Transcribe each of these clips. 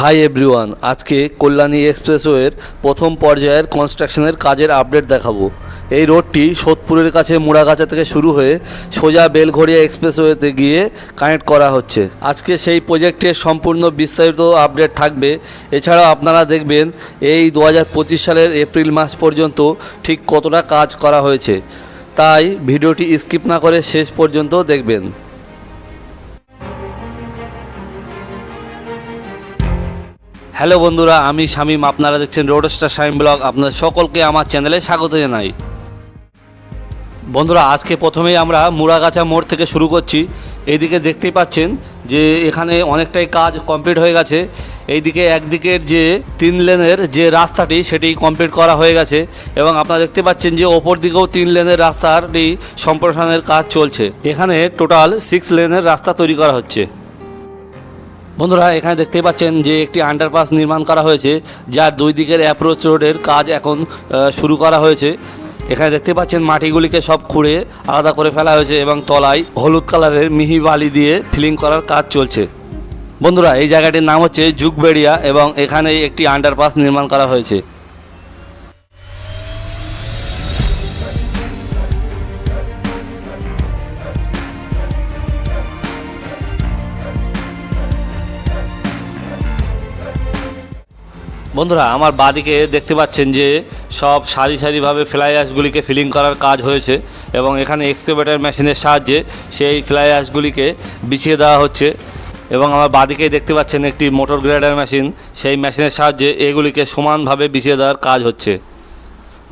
Hi everyone, আজকে কল্যাণী এক্সপ্রেসওয়ের প্রথম পর্যায়ের কনস্ট্রাকশনের কাজের আপডেট দেখাবো। এই রোডটি সোদপুরের কাছে মুড়াগাছা থেকে শুরু হয়ে সোজা বেলঘড়িয়া এক্সপ্রেসওয়েতে গিয়ে কানেক্ট করা হচ্ছে। আজকে সেই প্রজেক্টের সম্পূর্ণ বিস্তারিত আপডেট থাকবে। এছাড়াও আপনারা দেখবেন, এই দু হাজার পঁচিশ সালের এপ্রিল মাস পর্যন্ত ঠিক কতটা কাজ করা হয়েছে। তাই ভিডিওটি স্কিপ না করে শেষ পর্যন্ত দেখবেন। হ্যালো বন্ধুরা, আমি শামীম। আপনারা দেখছেন রোডস্টার শামীম ব্লগ আপনাদের সকলকে আমার চ্যানেলে স্বাগত জানাই। বন্ধুরা, আজকে প্রথমেই আমরা মুড়াগাছা মোড় থেকে শুরু করছি। এইদিকে দেখতেই পাচ্ছেন যে এখানে অনেকটাই কাজ কমপ্লিট হয়ে গেছে। এইদিকে একদিকের যে তিন লেনের যে রাস্তাটি, সেটি কমপ্লিট করা হয়ে গেছে। এবং আপনারা দেখতে পাচ্ছেন যে ওপর দিকেও তিন লেনের রাস্তাটি সম্প্রসারণের কাজ চলছে। এখানে টোটাল সিক্স লেনের রাস্তা তৈরি করা হচ্ছে। বন্ধুরা, এখানে দেখতে পাচ্ছেন যে একটি আন্ডারপাস নির্মাণ করা হয়েছে, যার দুই দিকের অ্যাপ্রোচ রোডের কাজ এখন শুরু করা হয়েছে। এখানে দেখতে পাচ্ছেন মাটিগুলিকে সব খুঁড়ে আলাদা করে ফেলা হয়েছে এবং তলায় হলুদ কালারের মিহি বালি দিয়ে ফিলিং করার কাজ চলছে। বন্ধুরা, এই জায়গাটির নাম হচ্ছে যুগবেড়িয়া এবং এখানে একটি আন্ডারপাস নির্মাণ করা হয়েছে। বন্ধুরা, আমার বাদিকে দেখতে পাচ্ছেন যে সব সারি সারিভাবে ফ্লাই অ্যাশগুলিকে ফিলিং করার কাজ হয়েছে এবং এখানে এক্সকেভেটার মেশিনের সাহায্যে সেই ফ্লাই অ্যাশগুলিকে বিছিয়ে দেওয়া হচ্ছে এবং আমার বাদিকে দেখতে পাচ্ছেন একটি মোটর গ্রেডার মেশিন সেই মেশিনের সাহায্যে এগুলিকে সমানভাবে বিছিয়ে দেওয়ার কাজ হচ্ছে।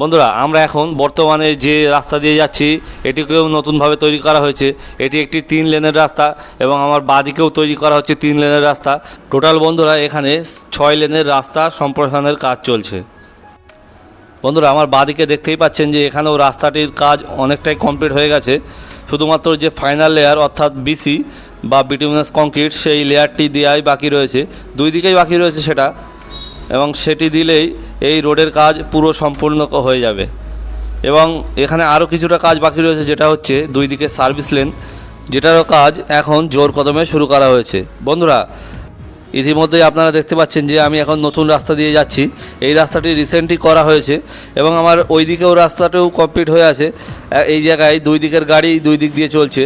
বন্ধুরা, আমরা এখন বর্তমানে যে রাস্তা দিয়ে যাচ্ছি, এটিকেও নতুনভাবে তৈরি করা হয়েছে। এটি একটি তিন লেনের রাস্তা এবং আমার বাদিকেও তৈরি করা হচ্ছে তিন লেনের রাস্তা। টোটাল বন্ধুরা, এখানে ছয় লেনের রাস্তা সম্প্রসারণের কাজ চলছে। বন্ধুরা, আমার বাদিকে দেখতেই পাচ্ছেন যে এখানেও রাস্তাটির কাজ অনেকটাই কমপ্লিট হয়ে গেছে। শুধুমাত্র যে ফাইনাল লেয়ার, অর্থাৎ বিসি বা বিটুমিনাস কংক্রিট, সেই লেয়ারটি দেওয়াই বাকি রয়েছে। দুই দিকেই বাকি রয়েছে সেটা। এবং সেটি দিলেই এই রোডের কাজ পুরো সম্পূর্ণ হয়ে যাবে। এবং এখানে আরও কিছুটা কাজ বাকি রয়েছে, যেটা হচ্ছে দুই দিকে সার্ভিস লেন, যেটারও কাজ এখন জোর কদমে শুরু করা হয়েছে। বন্ধুরা, ইতিমধ্যেই আপনারা দেখতে পাচ্ছেন যে আমি এখন নতুন রাস্তা দিয়ে যাচ্ছি। এই রাস্তাটি রিসেন্টলি করা হয়েছে এবং আমার ওই দিকেও রাস্তাটাও কমপ্লিট হয়ে আছে। এই জায়গায় দুই দিকের গাড়ি দুই দিক দিয়ে চলছে।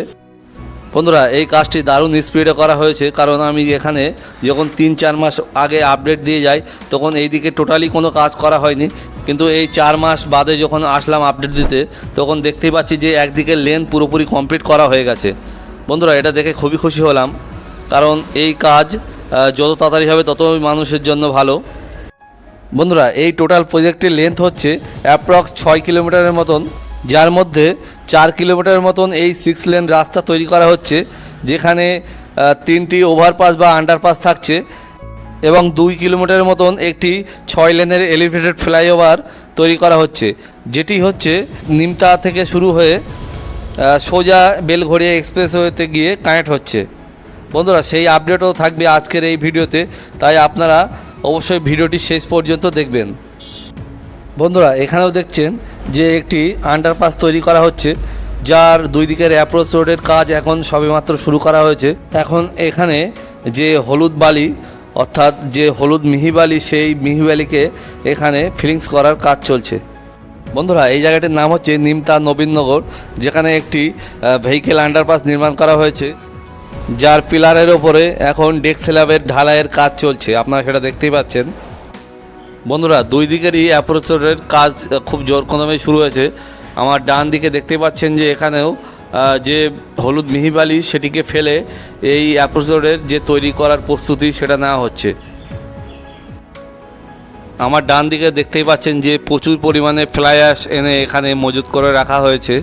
বন্ধুরা, এই কাজটি দারুণ স্পিডে করা হয়েছে, কারণ আমি এখানে যখন তিন চার মাস আগে আপডেট দিয়ে যাই, তখন এই দিকে টোটালি কোনো কাজ করা হয়নি। কিন্তু এই চার মাস বাদে যখন আসলাম আপডেট দিতে, তখন দেখতেই পাচ্ছি যে একদিকে লেন পুরোপুরি কমপ্লিট করা হয়ে গেছে। বন্ধুরা, এটা দেখে খুবই খুশি হলাম, কারণ এই কাজ যত তাড়াতাড়ি হবে তত মানুষের জন্য ভালো। বন্ধুরা, এই টোটাল প্রজেক্টের লেন্থ হচ্ছে অ্যাপ্রক্স ছয় কিলোমিটারের মতন। যার মধ্যে চার কিলোমিটারের মতন এই সিক্স লেন রাস্তা তৈরি করা হচ্ছে, যেখানে তিনটি ওভারপাস বা আন্ডারপাস থাকছে এবং দুই কিলোমিটারের মতন একটি ছয় লেনের এলিভেটেড ফ্লাইওভার তৈরি করা হচ্ছে, যেটি হচ্ছে নিমতা থেকে শুরু হয়ে সোজা বেলঘড়িয়া এক্সপ্রেসওয়েতে গিয়ে কানেক্ট হচ্ছে। বন্ধুরা, সেই আপডেটও থাকবে আজকের এই ভিডিওতে, তাই আপনারা অবশ্যই ভিডিওটি শেষ পর্যন্ত দেখবেন। বন্ধুরা, এখানেও দেখছেন যে একটি আন্ডারপাস তৈরি করা হচ্ছে, যার দুই দিকের অ্যাপ্রোচ রোডের কাজ এখন সবেমাত্র শুরু করা হয়েছে। এখন এখানে যে হলুদ বালি, অর্থাৎ যে হলুদ মিহি বালি, সেই মিহি বালিকে এখানে ফিলিংস করার কাজ চলছে। বন্ধুরা, এই জায়গাটির নাম হচ্ছে নিমতা নবীননগর যেখানে একটি ভেহিকেল আন্ডারপাস নির্মাণ করা হয়েছে, যার পিলারের ওপরে এখন ডেক স্ল্যাবের ঢালাইয়ের কাজ চলছে। আপনারা সেটা দেখতেই পাচ্ছেন। বন্ধুরা, দুই দিকেরই অ্যাপ্রোচ রোডের কাজ খুব জোর কদমে শুরু হয়েছে। আমার ডান দিকে দেখতে পাচ্ছেন যে এখানেও যে হলুদ মিহিবালি সেটিকে ফেলে এই অ্যাপ্রোচ রোডের যে তৈরি করার প্রস্তুতি সেটা নেওয়া হচ্ছে। আমার ডান দিকে দেখতেই পাচ্ছেন যে প্রচুর পরিমাণে ফ্লাই অ্যাশ এনে এখানে মজুত করে রাখা হয়েছে।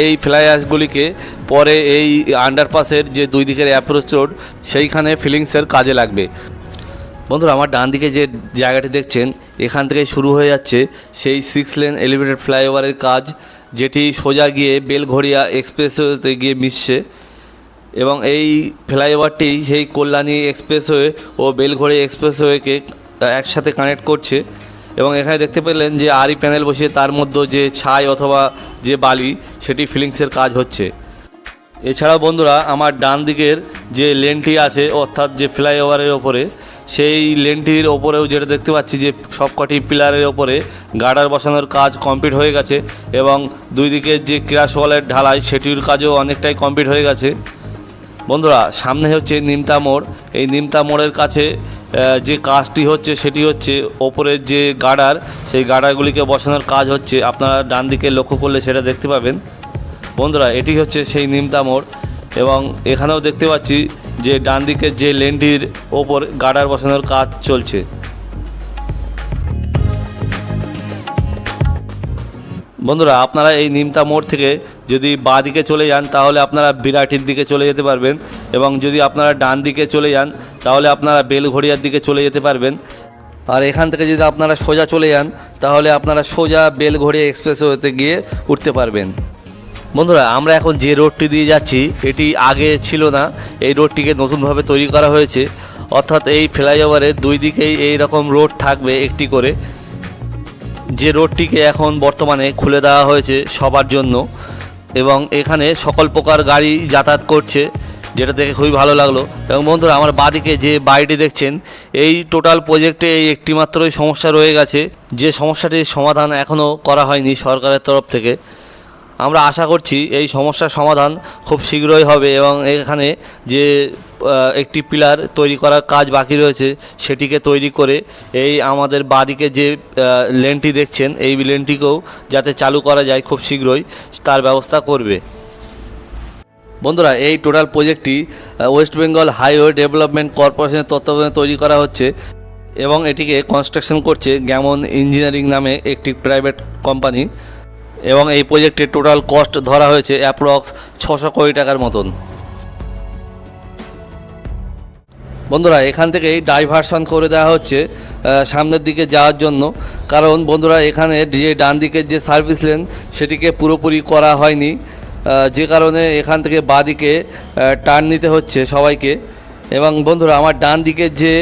এই ফ্লাই অ্যাশগুলিকে পরে এই আন্ডারপাসের যে দুই দিকের অ্যাপ্রোচ রোড সেইখানে ফিলিংসের কাজে লাগবে। বন্ধুরা, আমার ডান দিকে যে জায়গাটি দেখছেন, এখান থেকে শুরু হয়ে যাচ্ছে সেই সিক্স লেন এলিভেটেড ফ্লাইওভারের কাজ, যেটি সোজা গিয়ে বেলঘড়িয়া এক্সপ্রেসওয়েতে গিয়ে মিশছে। এবং এই ফ্লাইওভারটি সেই কল্যাণী এক্সপ্রেসওয়ে ও বেলঘড়ি এক্সপ্রেসওয়েকে একসাথে কানেক্ট করছে। এবং এখানে দেখতে পেলেন যে আরি প্যানেল বসিয়ে তার মধ্যে যে ছাই অথবা যে বালি, সেটি ফিলিংসের কাজ হচ্ছে। এছাড়াও বন্ধুরা, আমার ডান দিকের যে লেনটি আছে, অর্থাৎ যে ফ্লাইওভারের ওপরে সেই লেনটির ওপরেও যেটা দেখতে পাচ্ছি যে সবকটি পিলারের ওপরে গার্ডার বসানোর কাজ কমপ্লিট হয়ে গেছে এবং দুই দিকে যে ক্রাশ ওয়ালের ঢালাই, সেটির কাজও অনেকটাই কমপ্লিট হয়ে গেছে। বন্ধুরা, সামনে হচ্ছে নিমতা মোড়। এই নিমতা মোড়ের কাছে যে কাজটি হচ্ছে সেটি হচ্ছে ওপরের যে গার্ডার, সেই গার্ডারগুলিকে বসানোর কাজ হচ্ছে। আপনারা ডান দিকে লক্ষ্য করলে সেটা দেখতে পাবেন। বন্ধুরা, এটি হচ্ছে সেই নিমতা মোড় এবং এখানেও দেখতে পাচ্ছি যে ডান দিকের যে লেনটির ওপর গার্ডার বসানোর কাজ চলছে। বন্ধুরা, আপনারা এই নিমতা মোড় থেকে যদি বাঁ দিকে চলে যান, তাহলে আপনারা বিরাটির দিকে চলে যেতে পারবেন এবং যদি আপনারা ডান দিকে চলে যান, তাহলে আপনারা বেলঘড়িয়ার দিকে চলে যেতে পারবেন। আর এখান থেকে যদি আপনারা সোজা চলে যান, তাহলে আপনারা সোজা বেলঘড়িয়া এক্সপ্রেসওয়েতে গিয়ে উঠতে পারবেন। বন্ধুরা, আমরা এখন যে রোডটি দিয়ে যাচ্ছি, এটি আগে ছিল না। এই রোডটিকে নতুনভাবে তৈরি করা হয়েছে। অর্থাৎ এই ফ্লাইওভারের দুই দিকেই এই রকম রোড থাকবে একটি করে। যে রোডটিকে এখন বর্তমানে খুলে দেওয়া হয়েছে সবার জন্য। এবং এখানে সকল প্রকার গাড়ি যাতায়াত করছে, যেটা দেখে খুবই ভালো লাগল। এবং বন্ধুরা, আমার বাদিকে যে বাড়িটি দেখছেন, এই টোটাল প্রজেক্টে এই একটি মাত্রই সমস্যা রয়ে গেছে। যে সমস্যাটির সমাধান এখনও করা হয়নি সরকারের তরফ থেকে। আমরা আশা করছি এই সমস্যার সমাধান খুব শীঘ্রই হবে এবং এখানে যে একটি পিলার তৈরি করার কাজ বাকি রয়েছে সেটিকে তৈরি করে এই আমাদের বাদিকে যে লেনটি দেখছেন, এই লেনটিকেও যাতে চালু করা যায় খুব শীঘ্রই, তার ব্যবস্থা করবে। বন্ধুরা, এই টোটাল প্রজেক্টটি ওয়েস্ট বেঙ্গল হাইওয়ে ডেভেলপমেন্ট কর্পোরেশনের তত্ত্বাবধানে তৈরি করা হচ্ছে এবং এটিকে কনস্ট্রাকশন করছে গ্যামন ইঞ্জিনিয়ারিং নামে একটি প্রাইভেট কোম্পানি এবং এই প্রজেক্টের টোটাল কস্ট ধরা হয়েছে অ্যাপ্রক্স ছশো কোটি টাকার মতন। বন্ধুরা, এখান থেকেই ডাইভারশন করে দেওয়া হচ্ছে সামনের দিকে যাওয়ার জন্য। কারণ বন্ধুরা, এখানে যে ডান দিকের যে সার্ভিস লেন সেটিকে পুরোপুরি করা হয়নি। যে কারণে এখান থেকে বাঁ দিকে টার্ন নিতে হচ্ছে সবাইকে। এবং বন্ধুরা, আমার ডান দিকের যে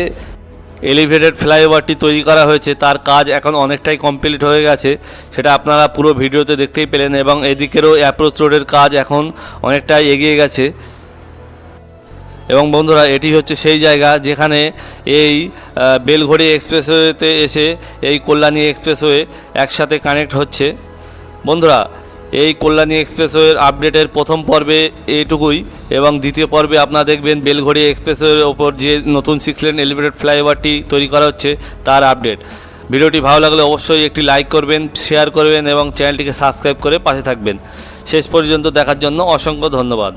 এলিভেটেড ফ্লাইওভারটি তৈরি করা হয়েছে, তার কাজ এখন অনেকটাই কমপ্লিট হয়ে গেছে, সেটা আপনারা পুরো ভিডিওতে দেখতেই পেলেন এবং এদিকেরও অ্যাপ্রোচ রোডের কাজ এখন অনেকটাই এগিয়ে গেছে। এবং বন্ধুরা, এটি হচ্ছে সেই জায়গা যেখানে এই বেলঘড়ি এক্সপ্রেসওয়েতে এসে এই কল্যাণী এক্সপ্রেসওয়ে একসাথে কানেক্ট হচ্ছে। বন্ধুরা এই কল্যাণী এক্সপ্রেসওয়ের আপডেটের প্রথম পর্বে এইটুকুই এবং দ্বিতীয় পর্বে আপনারা দেখবেন বেলঘড়ি এক্সপ্রেসওয়ের ওপর যে নতুন সিক্স লেন এলিভেটেড ফ্লাইওভারটি তৈরি করা হচ্ছে, তার আপডেট। ভিডিওটি ভালো লাগলে অবশ্যই একটি লাইক করবেন শেয়ার করবেন এবং চ্যানেলটিকে সাবস্ক্রাইব করে পাশে থাকবেন। শেষ পর্যন্ত দেখার জন্য অসংখ্য ধন্যবাদ।